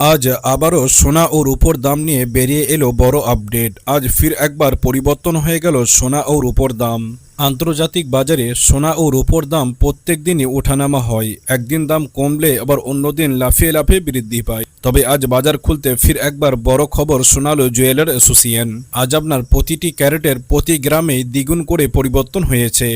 আজ আবারও সোনা ও রূপোর দাম নিয়ে বেরিয়ে এলো বড় আপডেট। আজ ফির একবার পরিবর্তন হয়ে গেল সোনা ও রূপোর দাম। আন্তর্জাতিক বাজারে সোনা ও রূপোর দাম প্রত্যেক দিনই ওঠানামা হয়। একদিন দাম কমলে আবার অন্যদিন লাফিয়ে লাফিয়ে বৃদ্ধি পায়। তবে আজ বাজার খুলতে ফির একবার বড় খবর শোনালো জুয়েলার অ্যাসোসিয়েশন। আজ আপনার প্রতিটি ক্যারেটের প্রতি গ্রামে দ্বিগুণ করে পরিবর্তন হয়েছে।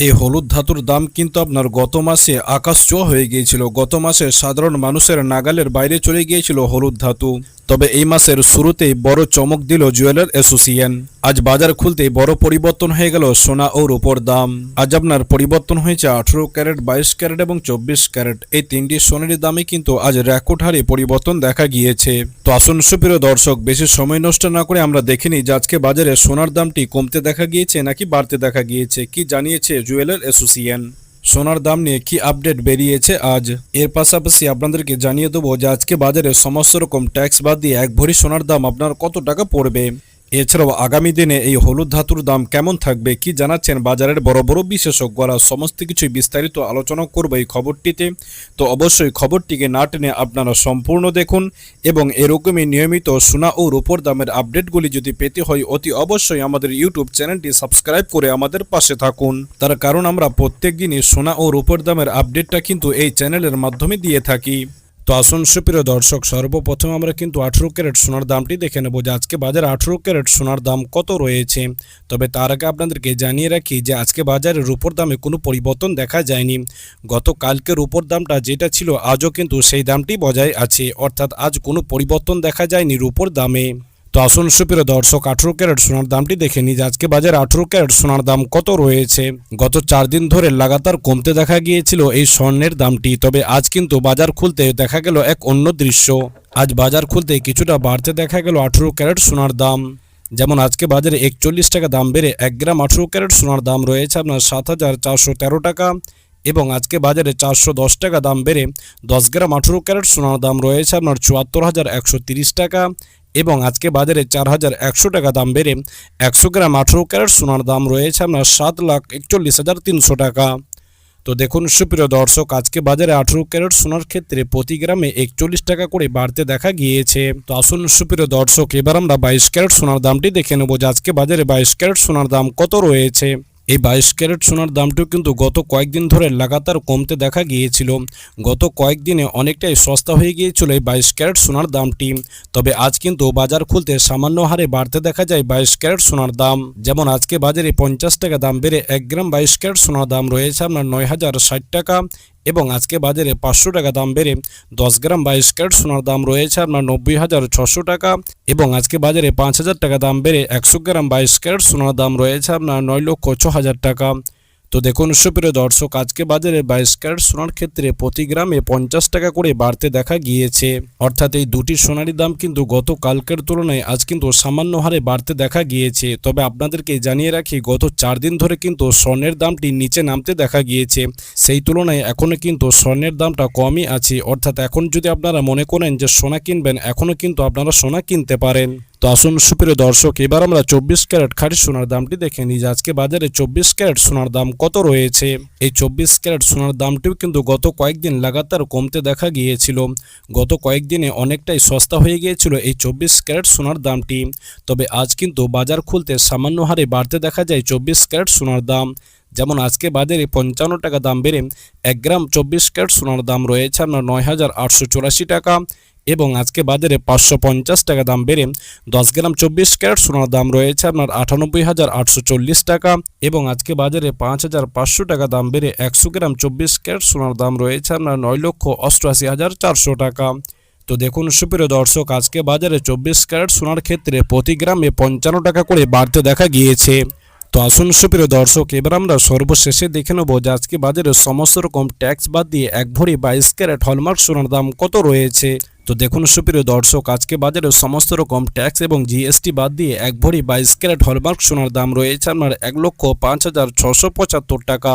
এই হলুদ ধাতুর দাম কিন্তু আপনার গত মাসে আকাশ চোয়া হয়ে গিয়েছিল। গত মাসে সাধারণ মানুষের নাগালের বাইরে চলে গিয়েছিল হলুদ ধাতু। তবে এই মাসের শুরুতেই বড় চমক দিল জুয়েলার অ্যাসোসিয়েশন। আজ বাজার খুলতেই বড় পরিবর্তন হয়ে গেল সোনা ও রূপোর দাম। আজ আপনার পরিবর্তন হয়েছে আঠেরো ক্যারেট, বাইশ ক্যারেট এবং চব্বিশ ক্যারেট। এই তিনটি সোনার দামে কিন্তু আজ রেকর্ড হারে পরিবর্তন দেখা গিয়েছে। তো আসুন সুপ্রিয় দর্শক, বেশি সময় নষ্ট না করে আমরা দেখিনি যে আজকে বাজারে সোনার দামটি কমতে দেখা গিয়েছে নাকি বাড়তে দেখা গিয়েছে। কি জানিয়েছে জুয়েলার অ্যাসোসিয়েশন? সোনার দাম নিয়ে কি আপডেট বেরিয়েছে আজ? এর পাশাপাশি আপনাদেরকে জানিয়ে দেবো যে আজকে বাজারে সমস্ত রকম ট্যাক্স বাদ দিয়ে এক ভরি সোনার দাম আপনার কত টাকা পড়বে? এছাড়াও আগামী দিনে এই হলুদ ধাতুর দাম কেমন থাকবে কি জানাচ্ছেন বাজারের বড় বড় বিশেষজ্ঞরা। সমস্ত কিছু বিস্তারিত আলোচনা করব এই খবরটিতে। তো অবশ্যই খবরটিকে না টেনে আপনারা সম্পূর্ণ দেখুন এবং এরকমই নিয়মিত সোনা ও রূপোর দামের আপডেটগুলি যদি পেতে হয়, অতি অবশ্যই আমাদের ইউটিউব চ্যানেলটি সাবস্ক্রাইব করে আমাদের পাশে থাকুন। তার কারণ আমরা প্রত্যেক দিনই সোনা ও রূপোর দামের আপডেটটা কিন্তু এই চ্যানেলের মাধ্যমে দিয়ে থাকি। তো আসুন সুপ্রিয় দর্শক, সর্বপ্রথম আমরা কিন্তু আঠেরো ক্যারেট সোনার দামটি দেখে নেব যে আজকে বাজারে আঠেরো ক্যারেট সোনার দাম কত রয়েছে। তবে তার আগে আপনাদেরকে জানিয়ে রাখি যে আজকে বাজারে রূপোর দামে কোনো পরিবর্তন দেখা যায়নি। গত কালকে রূপোর দামটা যেটা ছিল, আজও কিন্তু সেই দামটি বজায় আছে, অর্থাৎ আজ কোনো পরিবর্তন দেখা যায়নি রূপোর দামে। তো আসুন সুপ্রিয় দর্শক, আঠেরো ক্যারেট সোনার দামটি দেখে নিই। আজকে বাজারে আঠেরো ক্যারেট সোনার দাম কত রয়েছে? গত চার দিন ধরে লাগাতার কমতে দেখা গিয়েছিল এই স্বর্ণের দামটি, তবে আজ কিন্তু বাজার খুলতে দেখা গেল এক অন্য দৃশ্য। আজ বাজার খুলতে কিছুটা বাড়তে দেখা গেল আঠেরো ক্যারেট সোনার দাম। যেমন আজকে বাজারে একচল্লিশ টাকা দাম বেড়ে এক গ্রাম আঠেরো ক্যারেট সোনার দাম রয়েছে আপনার সাত হাজার চারশো তেরো টাকা এবং আজকে বাজারে চারশো দশ টাকা দাম বেড়ে দশ গ্রাম আঠেরো ক্যারেট সোনার দাম রয়েছে আপনার চুয়াত্তর হাজার একশো তিরিশ টাকা এবং আজকে বাজারে চার হাজার একশো টাকা দাম বেড়ে একশো গ্রাম আঠেরো ক্যারেট সোনার দাম রয়েছে আপনার সাত লাখ একচল্লিশ হাজার তিনশো টাকা। তো দেখুন, সুপ্রিয় দর্শক, আজকে বাজারে আঠেরো ক্যারেট সোনার ক্ষেত্রে প্রতি গ্রামে একচল্লিশ টাকা করে বাড়তে দেখা গিয়েছে। তো আসুন, সুপ্রিয় দর্শক, এবার আমরা বাইশ ক্যারেট সোনার দামটি দেখে নেব যে আজকে বাজারে বাইশ ক্যারেট সোনার দাম কত রয়েছে। এই বাইশ ক্যারেট সোনার দামটিও কিন্তু গত কয়েকদিন ধরে লাগাতার কমতে দেখা গিয়েছিল। গত কয়েকদিনে অনেকটাই সস্তা হয়ে গিয়েছিল এই বাইশ ক্যারেট সোনার দামটি। তবে আজ কিন্তু বাজার খুলতে সামান্য হারে বাড়তে দেখা যায় বাইশ ক্যারেট সোনার দাম। যেমন আজকে বাজারে পঞ্চাশ টাকা দাম বেড়ে এক গ্রাম বাইশ ক্যারেট সোনার দাম রয়েছে আপনার নয় হাজার ষাট টাকা। এবং আজকে বাজারে পাঁচশো টাকা দাম বেড়ে দশ গ্রাম বাইশ ক্যারেট সোনার দাম রয়েছে আপনার নব্বই হাজার ছশো টাকা এবং আজকে বাজারে পাঁচ হাজার টাকা দাম বেড়ে একশো গ্রাম বাইশ ক্যারেট সোনার দাম রয়েছে আপনার নয় লক্ষ ছ হাজার টাকা। তো দেখুন, সুপ্রিয় দর্শক, আজকে বাজারে বাইশ ক্যারেট সোনার ক্ষেত্রে প্রতি গ্রামে পঞ্চাশ টাকা করে বাড়তে দেখা গিয়েছে। অর্থাৎ এই দুটি সোনারি দাম কিন্তু গত কালকের তুলনায় আজ কিন্তু সামান্য হারে বাড়তে দেখা গিয়েছে। তবে আপনাদেরকে জানিয়ে রাখি, গত চার দিন ধরে কিন্তু স্বর্ণের দামটি নিচে নামতে দেখা গিয়েছে। সেই তুলনায় এখনও কিন্তু স্বর্ণের দামটা কমই আছে। অর্থাৎ এখন যদি আপনারা মনে করেন যে সোনা কিনবেন এখনও কিন্তু আপনারা সোনা কিনতে পারেন। তো আসুন সুপ্রিয় দর্শক, এবার আমরা চব্বিশ ক্যারেট খাঁটি সোনার দামটি দেখে নিই আজকে বাজারে চব্বিশ ক্যারেট সোনার দাম কত রয়েছে? এই চব্বিশ ক্যারেট সোনার দামটিও কিন্তু গত কয়েকদিন লাগাতার কমতে দেখা গিয়েছিল। গত কয়েকদিনে অনেকটাই সস্তা হয়ে গিয়েছিল এই চব্বিশ ক্যারেট সোনার দামটি। তবে আজ কিন্তু বাজার খুলতে সামান্য হারে বাড়তে দেখা যায় চব্বিশ ক্যারেট সোনার দাম। যেমন আজকে বাজারে পঞ্চান্ন টাকা দাম বেড়ে এক গ্রাম চব্বিশ ক্যারেট সোনার দাম রয়েছে আপনার নয় হাজার আটশো চুরাশি টাকা। এবং আজকে বাজারে পাঁচশো পঞ্চাশ টাকা দাম বেড়ে দশ গ্রাম চব্বিশ ক্যারেট সোনার দাম রয়েছে আপনার আটানব্বই হাজার আটশো চল্লিশ টাকা এবং আজকে বাজারে পাঁচ হাজার পাঁচশো টাকা দাম বেড়ে একশো গ্রাম চব্বিশ ক্যারেট সোনার দাম রয়েছে আপনার নয় লক্ষ অষ্টআশি হাজার চারশো টাকা। তো দেখুন সুপ্রিয় দর্শক, আজকে বাজারে চব্বিশ ক্যারেট সোনার ক্ষেত্রে প্রতি গ্রামে পঞ্চান্ন টাকা করে বাড়তে দেখা গিয়েছে। তো আসুন সুপ্রিয় দর্শক, এবার আমরা সর্বশেষে দেখে নেব যে আজকে বাজারে সমস্ত রকম ট্যাক্স বাদ দিয়ে এক ভরি বাইশ ক্যারেট হলমার্ক সোনার দাম কত রয়েছে। তো দেখুন, সুপ্রিয় দর্শক, আজকে বাজারে সমস্ত রকম ট্যাক্স এবং জিএসটি বাদ দিয়ে এক ভরি বাইশ ক্যারেট হলমার্ক সোনার দাম রয়েছে আপনার এক লক্ষ পাঁচ হাজার ছশো পঁচাত্তর টাকা।